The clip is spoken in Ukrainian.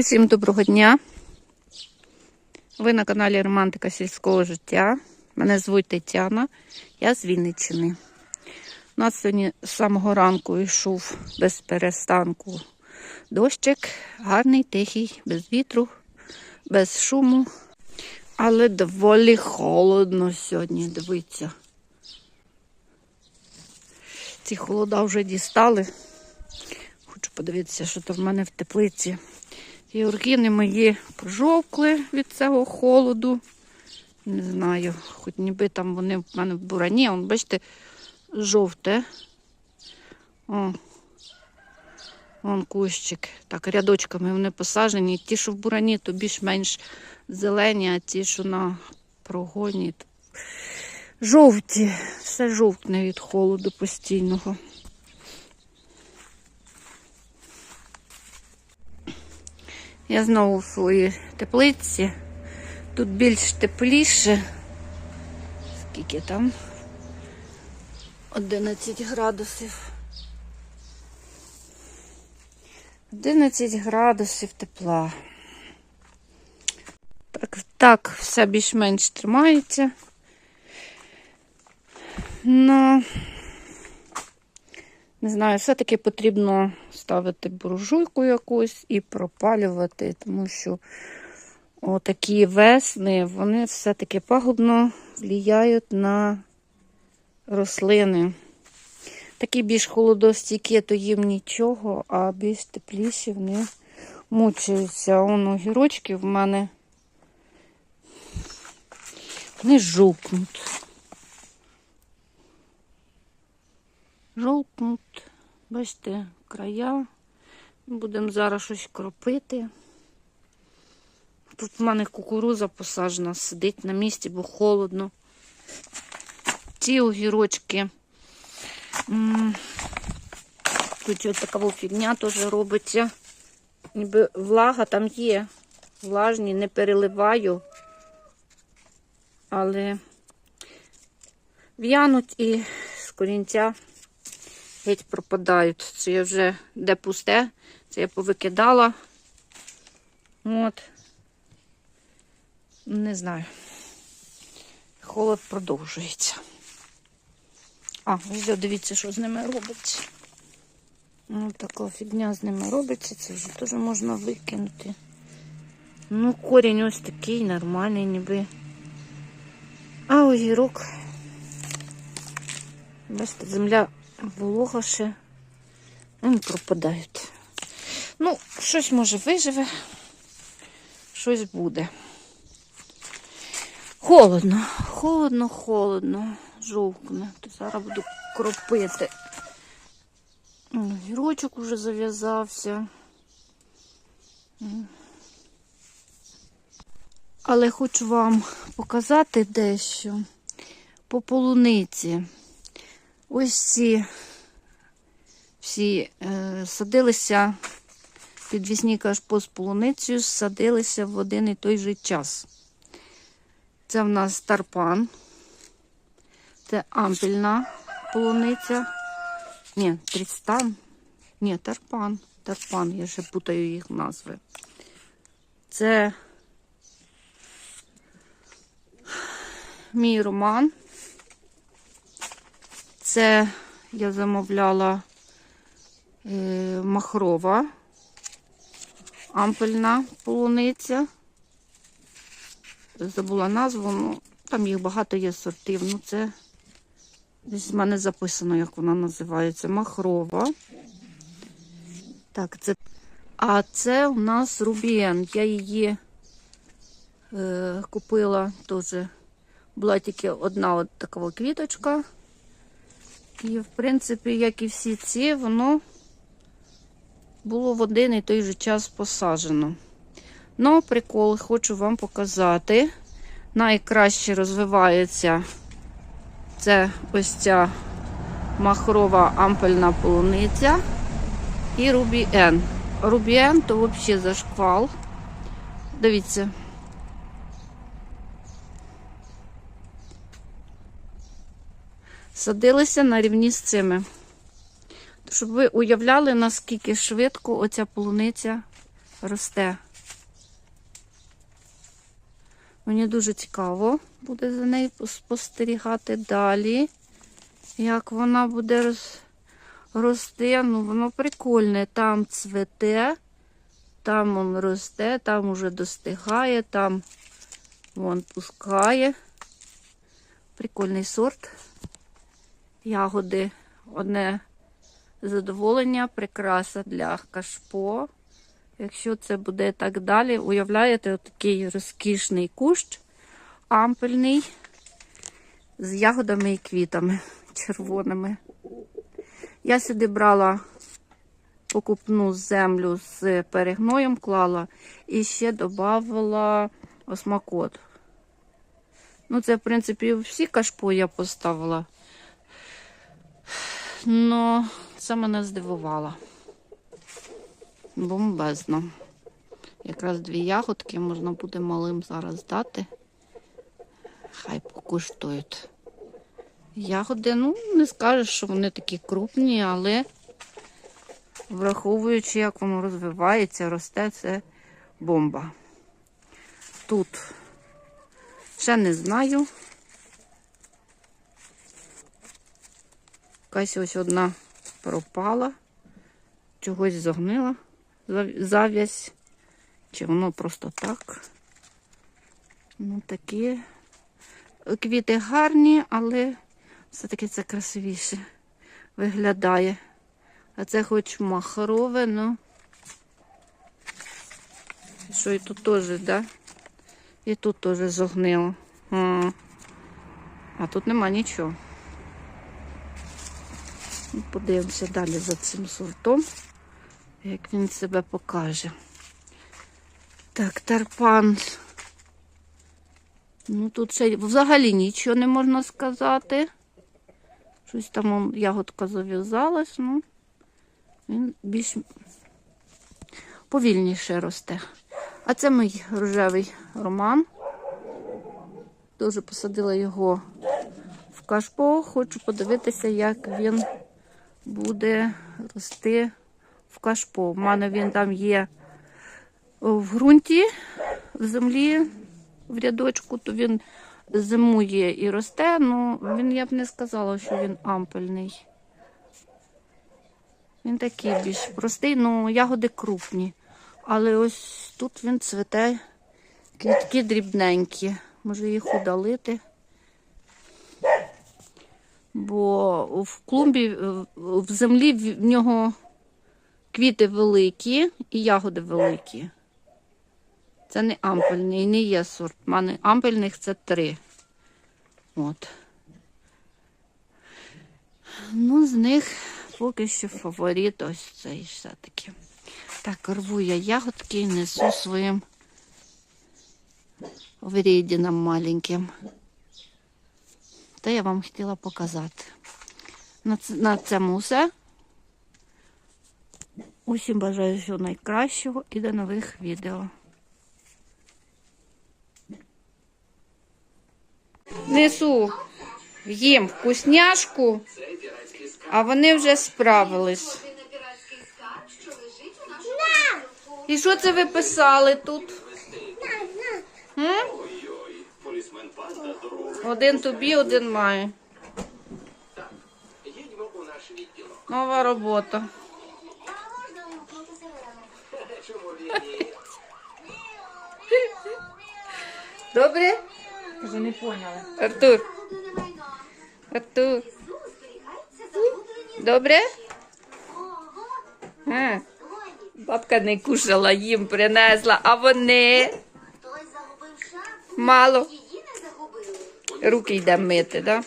Усім доброго дня. Ви на каналі Романтика сільського життя. Мене звуть Тетяна, я з Вінниччини. У нас сьогодні з самого ранку йшов без перестанку дощик, гарний, тихий, без вітру, без шуму. Але доволі холодно сьогодні, дивіться. Ці холода вже дістали. Хочу подивитися, що там в мене в теплиці. Георгіни мої пожовкли від цього холоду. Не знаю, хоч ніби там вони в мене в бурані, Вон, бачите, жовте. О, Вон кущик. Так, рядочками вони посаджені. Ті, що в бурані, то більш-менш зелені, а ті, що на прогоні, то жовті. Все жовтне від холоду постійного. Я знову в своїй теплиці. Тут більш тепліше. Скільки там? 11 градусів. 11 градусів тепла. Так, так все більш-менш тримається. Ну, не знаю, все-таки потрібно ставити буржуйку якусь і пропалювати, тому що такі весни, вони все-таки пагубно впливають на рослини. Такі більш холодостійкі, то їм нічого, а більш тепліші вони мучаються. Он огірочки в мене вони жовкнуть. Жовкнуть. Бачите, края. Будемо зараз щось кропити. Тут в мене кукуруза посаджена, сидить на місці, бо холодно. Ці огірочки. Тут ось така фігня теж робиться. Ніби влага там є. Влажні, не переливаю, але в'януть і з корінця геть пропадають. Це я вже де пусте, це я повикидала. От. Не знаю. Холод продовжується. А, ось дивіться, що з ними робиться. Ну, така фігня з ними робиться, це вже теж можна викинути. Ну, корінь ось такий, нормальний, ніби. А огірок. Бачите, земля волога ще. Вони пропадають. Ну, щось може виживе, щось буде. Холодно, холодно, холодно, жовкне. То зараз буду кропити. Гірочок уже зав'язався. Але хочу вам показати дещо по полуниці. Ось ці всі е, садилися, підвісні кашпо з полуницею, садилися в один і той же час. Це в нас тарпан, це ампільна полуниця. Ні, трістан. Ні, тарпан. Тарпан, я ще путаю їх назви. Це мій роман. Це я замовляла е, махрова, ампельна полуниця. Забула назву, ну, там їх багато є сортів. Ну, це десь в мене записано, як вона називається. Махрова. Так, це. А це у нас рубієн. Я її е, купила теж. Була тільки одна от така квіточка. І, в принципі, як і всі ці, воно було в один і той же час посаджено. Ну, прикол, хочу вам показати. Найкраще розвивається це ось ця махрова ампельна полуниця і рубіен. Рубіен то взагалі зашквал. Дивіться. Садилися на рівні з цими. Щоб ви уявляли, наскільки швидко оця полуниця росте. Мені дуже цікаво буде за нею спостерігати далі. Як вона буде роз... рости. Ну, воно прикольне. Там цвете, там он росте, там уже достигає, там вон пускає. Прикольний сорт. Ягоди одне задоволення, прикраса для кашпо. Якщо це буде так далі, уявляєте, отакий розкішний кущ, ампельний, з ягодами і квітами червоними. Я сюди брала покупну землю з перегноєм, клала і ще додавала осмакот. Ну, це, в принципі, всі кашпо я поставила. Ну, це мене здивувало. Бомбезно. Якраз дві ягодки можна буде малим зараз дати. Хай покуштують. Ягоди, ну, не скажеш, що вони такі крупні, але враховуючи, як воно розвивається, росте, це бомба. Тут ще не знаю. Якась ось одна пропала, чогось загнила зав'язь, чи воно просто так. Ну, такі квіти гарні, але все-таки це красивіше виглядає. А це хоч махрове, ну. Що і тут теж, да? І тут теж зогнило. А, а тут нема нічого. Подивимося далі за цим сортом, як він себе покаже. Так, тарпан. Ну, тут ще взагалі нічого не можна сказати. Щось там ягодка зав'язалась, ну він більш повільніше росте. А це мій рожевий роман. Дуже посадила його в кашпо. Хочу подивитися, як він буде рости в кашпо. У мене він там є в ґрунті, в землі, в рядочку, то він зимує і росте, ну він я б не сказала, що він ампельний. Він такий більш простий, ну ягоди крупні. Але ось тут він цвете, квітки дрібненькі. Може їх удалити. Бо в клумбі, е, в землі в нього квіти великі і ягоди великі. Це не ампельний, не є сорт. У мене ампельних це три. От. Ну, з них поки що фаворит ось цей все-таки. Так, рву я ягодки і несу своїм врідінам маленьким. Та я вам хотіла показати. На, на цьому все. Усім бажаю всього найкращого і до нових відео. Несу їм вкусняшку, а вони вже справились. І що це ви писали тут? М? Один тобі, один має. Нова робота. Добре? Вже не поняли. Артур. Артур. Добре? А, бабка не кушала, їм принесла, а вони Хтось загубив шапку, мало. Руки йде мити, да?